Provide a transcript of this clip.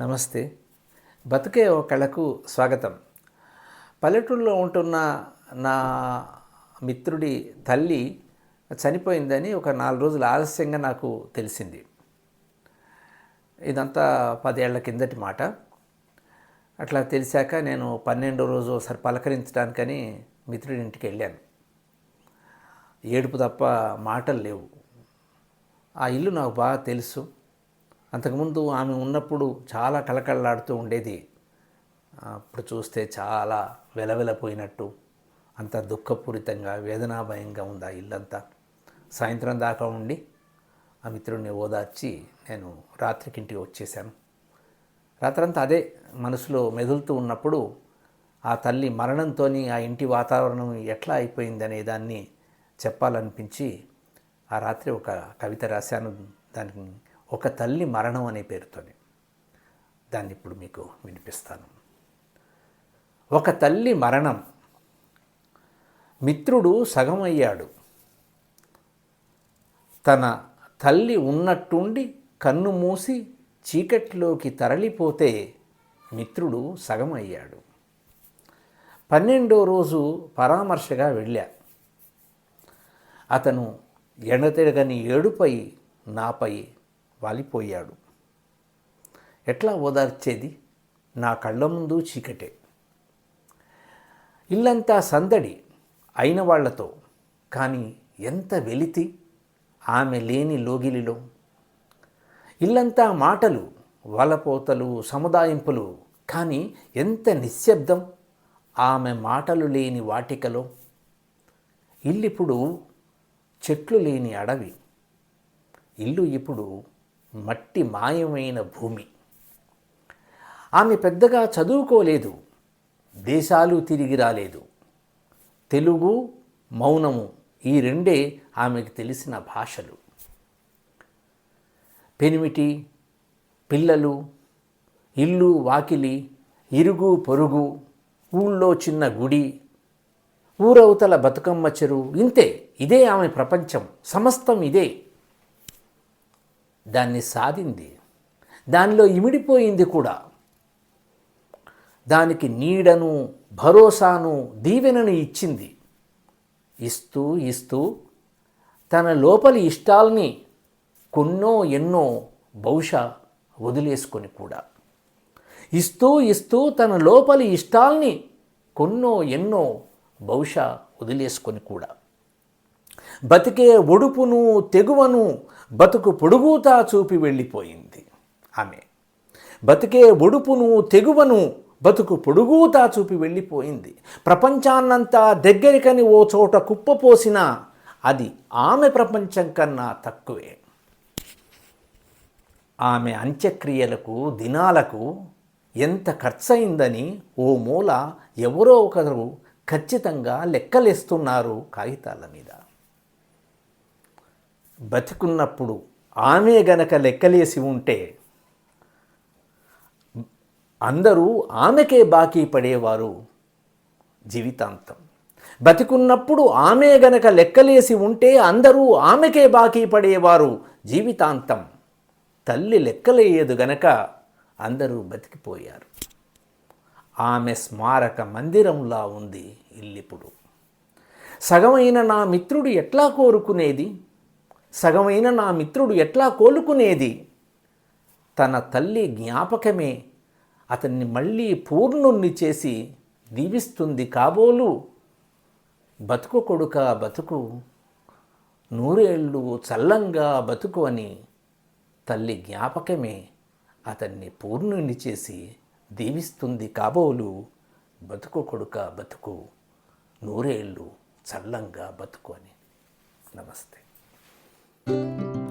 నమస్తే. బతుకే ఓ కళకు స్వాగతం. పల్లెటూరులో ఉంటున్న నా మిత్రుడి తల్లి చనిపోయిందని ఒక నాలుగు రోజులు ఆలస్యంగా నాకు తెలిసింది. ఇదంతా పదేళ్ళ కిందటి మాట. అట్లా తెలిసాక నేను పన్నెండో రోజు ఒకసారి పలకరించడానికని మిత్రుడి ఇంటికి వెళ్ళాను. ఏడుపు తప్ప మాటలు లేవు. ఆ ఇల్లు నాకు బాగా తెలుసు. అంతకుముందు ఆమె ఉన్నప్పుడు చాలా కళకళలాడుతూ ఉండేది. అప్పుడు చూస్తే చాలా వెలవెలపోయినట్టు అంత దుఃఖపూరితంగా వేదనాభయంగా ఉంది ఆ ఇల్లంతా. సాయంత్రం దాకా ఉండి ఆ మిత్రుడిని ఓదార్చి నేను రాత్రికి ఇంటికి వచ్చేసాను రాత్రంతా అదే మనసులో మెదులుతూ ఉన్నప్పుడు ఆ తల్లి మరణంతో ఆ ఇంటి వాతావరణం ఎట్లా అయిపోయిందనే దాన్ని చెప్పాలనిపించి ఆ రాత్రి ఒక కవిత రాశాను. దానికి ఒక తల్లి మరణం అనే పేరుతోనే. దాన్ని ఇప్పుడు మీకు వినిపిస్తాను. ఒక తల్లి మరణం. మిత్రుడు సగం అయ్యాడు తన తల్లి ఉన్నట్టుండి కన్ను మూసి చీకటిలోకి తరలిపోతే మిత్రుడు సగం అయ్యాడు పన్నెండో రోజు పరామర్శగా వెళ్ళా. అతను ఎడతెగని ఏడుపై నాపై వాలిపోయాడు. ఎట్లా ఓదార్చేది? నా కళ్ళ ముందు చీకటే. ఇల్లంతా సందడి అయిన వాళ్ళతో. కానీ ఎంత వెలితి ఆమె లేని లోగిలిలో. ఇల్లంతా మాటలు వలపోతలు సముదాయింపులు. కానీ ఎంత నిశ్శబ్దం ఆమె మాటలు లేని వాటికలో. ఇల్లిప్పుడు చెట్లు లేని అడవి. ఇల్లు ఇప్పుడు మట్టి మాయమైన భూమి. ఆమె పెద్దగా చదువుకోలేదు దేశాలు తిరిగి రాలేదు. తెలుగు మౌనము ఈ రెండే ఆమెకు తెలిసిన భాషలు. పెనిమిటి పిల్లలు ఇల్లు వాకిలి ఇరుగు పొరుగు ఊళ్ళో చిన్న గుడి ఊరవతల బతుకమ్మ చెరువు ఇంతే ఇదే ఆమె ప్రపంచం సమస్తం ఇదే. దాన్ని సాధింది. దానిలో ఇమిడిపోయింది కూడా. దానికి నీడను భరోసాను దీవెనను ఇచ్చింది. ఇస్తూ ఇస్తూ తన లోపలి ఇష్టాల్ని కొన్నో ఎన్నో బహుశా వదిలేసుకొని కూడా. ఇస్తూ ఇస్తూ తన లోపలి ఇష్టాల్ని కొన్నో ఎన్నో బహుశా వదిలేసుకొని కూడా. బతికే ఒడుపును తెగువను బతుకు పొడుగుతా చూపి వెళ్ళిపోయింది. ఆమె. బతికే ఒడుపును తెగువను బతుకు పొడుగుతా చూపి వెళ్ళిపోయింది. ప్రపంచాన్నంతా దగ్గరికని ఓ చోట కుప్పపోసినా అది ఆమె ప్రపంచం కన్నా తక్కువే. ఆమె అంత్యక్రియలకు దినాలకు ఎంత ఖర్చయిందని ఓ మూల ఎవరో ఒకరు ఖచ్చితంగా లెక్కలేస్తున్నారు కాగితాల మీద. బతికున్నప్పుడు ఆమె గనక లెక్కలేసి ఉంటే అందరూ ఆమెకే బాకీ పడేవారు జీవితాంతం. బతికున్నప్పుడు ఆమె గనక లెక్కలేసి ఉంటే అందరూ ఆమెకే బాకీ పడేవారు జీవితాంతం. తల్లి లెక్కలేయదు గనక అందరూ బతికిపోయారు. ఆమె స్మారక మందిరంలా ఉంది ఇల్లిప్పుడు. సగమైన నా మిత్రుడు ఎట్లా కోరుకునేది? సగమైన నా మిత్రుడు ఎట్లా కోలుకునేది? తన తల్లి జ్ఞాపకమే అతన్ని మళ్ళీ పూర్ణుణ్ణి చేసి దీవిస్తుంది కాబోలు. బతుకు కొడుక బతుకు నూరేళ్ళు చల్లంగా బతుకు అని తల్లి జ్ఞాపకమే అతన్ని పూర్ణుణ్ణి చేసి దీవిస్తుంది కాబోలు. బతుకు కొడుక బతుకు నూరేళ్ళు చల్లంగా బతుకు అని. నమస్తే. Música